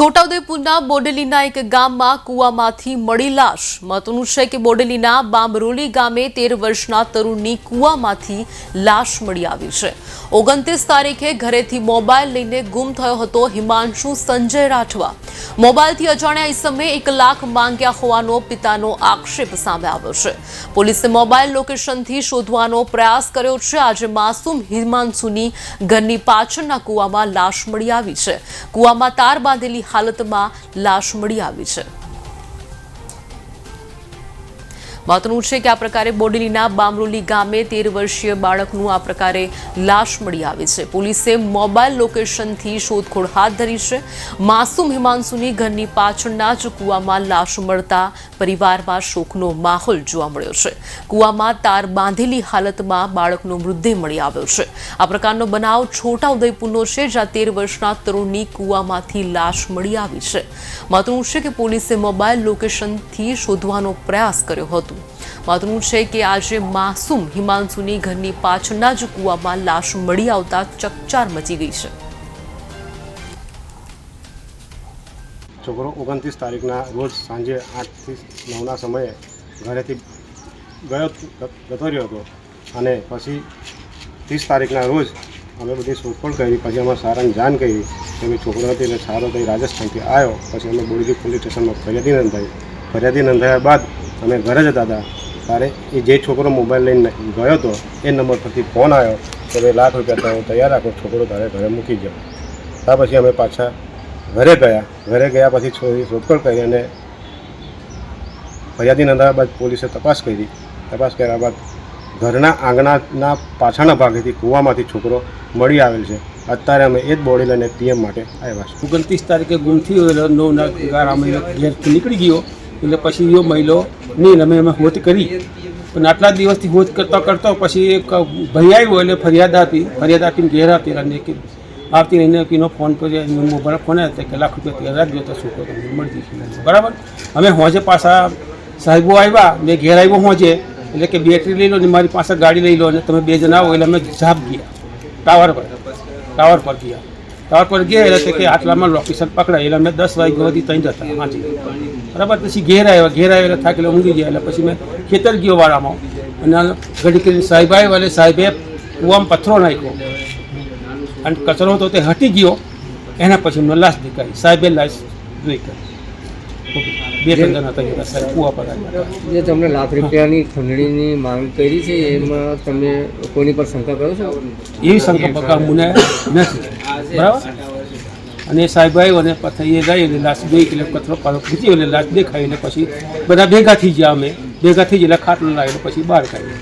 છોટાઉદેપુરના બોડેલીના એક ગામમાં કૂવામાંથી મળી લાશ. મહત્વનું છે કે બોડેલીના બામરોલી ગામે તેર વર્ષના તરુણની કૂવામાંથી લાશ મળી આવી છે. ઓગણત્રીસ તારીખે ઘરેથી મોબાઈલ લઈને ગુમ થયો હતો હિમાંશુ સંજય રાઠવા. મોબાઈલથી અજાણ્યા સમયે એક લાખ માંગ્યા હોવાનો પિતાનો આક્ષેપ સામે આવ્યો છે. પોલીસે મોબાઈલ લોકેશનથી શોધવાનો પ્રયાસ કર્યો છે. આજે માસૂમ હિમાંશુની ઘરની પાછળના કૂવામાં લાશ મળી આવી છે. કૂવામાં તાર બાંધેલી હાલતમાં લાશ મળી આવી છે. મહત્વનું છે કે આ પ્રકારે બોડેલીના બામરોલી ગામે તેર વર્ષીય બાળકનું આ પ્રકારે લાશ મળી આવી છે. પોલીસે મોબાઈલ લોકેશનથી શોધખોળ હાથ ધરી છે. માસૂમ હિમાંશુની ઘરની પાછળના જ કૂવામાં લાશ મળતા પરિવારમાં શોકનો માહોલ જોવા મળ્યો છે. કૂવામાં તાર બાંધેલી હાલતમાં બાળકનો મૃતદેહ મળી આવ્યો છે. આ પ્રકારનો બનાવ છોટા ઉદયપુરનો છે, જ્યાં તેર વર્ષના તરુણની કૂવામાંથી લાશ મળી આવી છે. મહત્વનું છે કે પોલીસે મોબાઈલ લોકેશનથી શોધવાનો પ્રયાસ કર્યો હતો. મહત્વનું છે કે આજે માસૂમ હિમાંશુની ઘરની પાછળના જ કૂવામાં લાશ મળી આવતા ચકચાર મચી ગઈ છે. છોકરો ઓગણત્રીસ તારીખના રોજ સાંજે આઠથી નવના સમયે ઘરેથી ગયો જતો રહ્યો હતો અને પછી ત્રીસ તારીખના રોજ અમે બધી શોધખોળ કરી, પછી અમે સારાને જાણ કરી કે અમે છોકરો હતી એટલે સારો થઈ, રાજસ્થાનથી આવ્યો, પછી અમે બોડીજી પોલીસ સ્ટેશનમાં ફરિયાદી નોંધાવી ફરિયાદી નોંધાવ્યા બાદ અમે ઘરે જતા હતા. ત્યારે એ જે છોકરો મોબાઈલ લઈને ગયો હતો, એ નંબર પરથી ફોન આવ્યો કે ભાઈ લાખ રૂપિયા તમે તૈયાર રાખો, છોકરો તારે ઘરે મૂકી જાઓ ત્યાર પછી અમે પાછા ઘરે ગયા. ઘરે ગયા પછી છોરી શોધખોળ કરી અને ફરિયાદી નોંધાવ્યા બાદ પોલીસે તપાસ કરી. તપાસ કર્યા બાદ ઘરના આંગણાના પાછળના ભાગેથી કૂવામાંથી છોકરો મળી આવેલ છે. અત્યારે અમે એ જ બોડી લઈને પીએમ માટે આવ્યા છે ઓગણત્રીસ તારીખે ગુમ થયો નવના ગાળા મહિનો ઘેરથી નીકળી ગયો. એટલે પછી એ મહિલો, નહીં, અમે એમાં હોત કરી. પણ આટલા દિવસથી હોત કરતા કરતો પછી એક ભાઈ આવ્યો એટલે ફરિયાદ આપી, ફરિયાદ આપીને ઘેર આપી અને આવતી રહીને એનો ફોન કર્યો મોબાઈલ ફોન આવ્યો કે લાખ રૂપિયા તૈયાર રાખજો, તો શું કરો મળી જશે બરાબર? અમે હોજે પાછા સાહેબો આવ્યા, મેં ઘેર આવ્યો હોજે, એટલે કે બેટરી લઈ લો ને મારી પાસે ગાડી લઈ લો અને તમે બે જણા આવો, એટલે અમે ઝાપ ગયા. ટાવર પર ટાવર પર ગયા. પર ગયા એટલે કે આટલામાં લોકેશન પકડાય, એટલે મેં દસ વાગ્યો હતી ત્યાં જતા વાંચી બરાબર? પછી ઘેર આવ્યા ઘેર આવ્યા એટલે થાકેલો, ઊંઘી ગયા, એટલે પછી મેં ખેતર ગયો વાળામાં અને ઘડી કરીને સાહેબ આવ્યા સાહેબે કૂવામાં પથ્થરો નાખ્યો. અને કચરો હતો તે હટી ગયો, એના પછી મેં લાશ દેખાય સાહેબે લાશ જોઈ કરી. બે ત્રણ હતા સાહેબ કુવા પગાર જે તમને લાખ રૂપિયાની ખંડણીની માંગ કરી છે એમાં તમે કોની પર શંકા કરો છો? એવી શંકા પગાર મને નથી. બરાબર? અને સાહેબ આવ્યો અને પછી એ ગઈ અને લાશ બે કિલો કચરો પાડો ખીચ્યો એટલે લાશ દેખાય એટલે પછી બધા ભેગા થઈ ગયા અમે. ભેગા થઈ ગયા એટલે ખાટલો લાવ્યો પછી બહાર કાઢ્યો.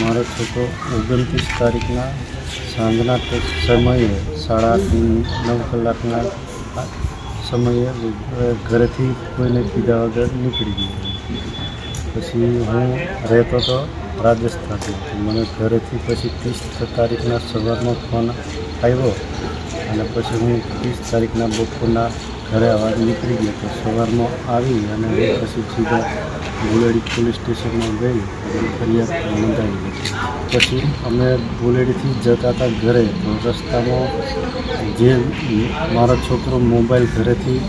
મારો છોકરો ઓગણત્રીસ તારીખના સાંજના સમયે સાડા નવ કલાકના સમયે ઘરેથી કોઈને કીધા વગર નીકળી ગયો. પછી હું રહેતો હતો રાજસ્થાનથી. મને ઘરેથી પછી ત્રીસ તારીખના સવારનો ફોન આવ્યો અને પછી હું ત્રીસ તારીખના બપોરના ઘરે આવવા નીકળી ગયો તો સવારમાં આવી અને પછી સીધા બુલેડી પોલીસ સ્ટેશનમાં ગઈ અને ફરિયાદ નોંધાવી પછી અમે બુલેડીથી જતા હતા ઘરે તો રસ્તામાં જે મારો છોકરો મોબાઈલ ઘરેથી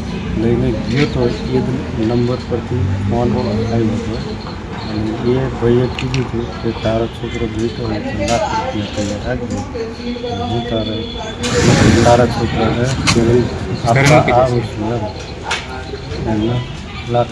લઈને ગયો હતો એ નંબર પરથી ફોન આવ્યો હતો. અને એ ભાઈએ કીધું હતું કે તારો છોકરો જોઈતો હોય તો લાખ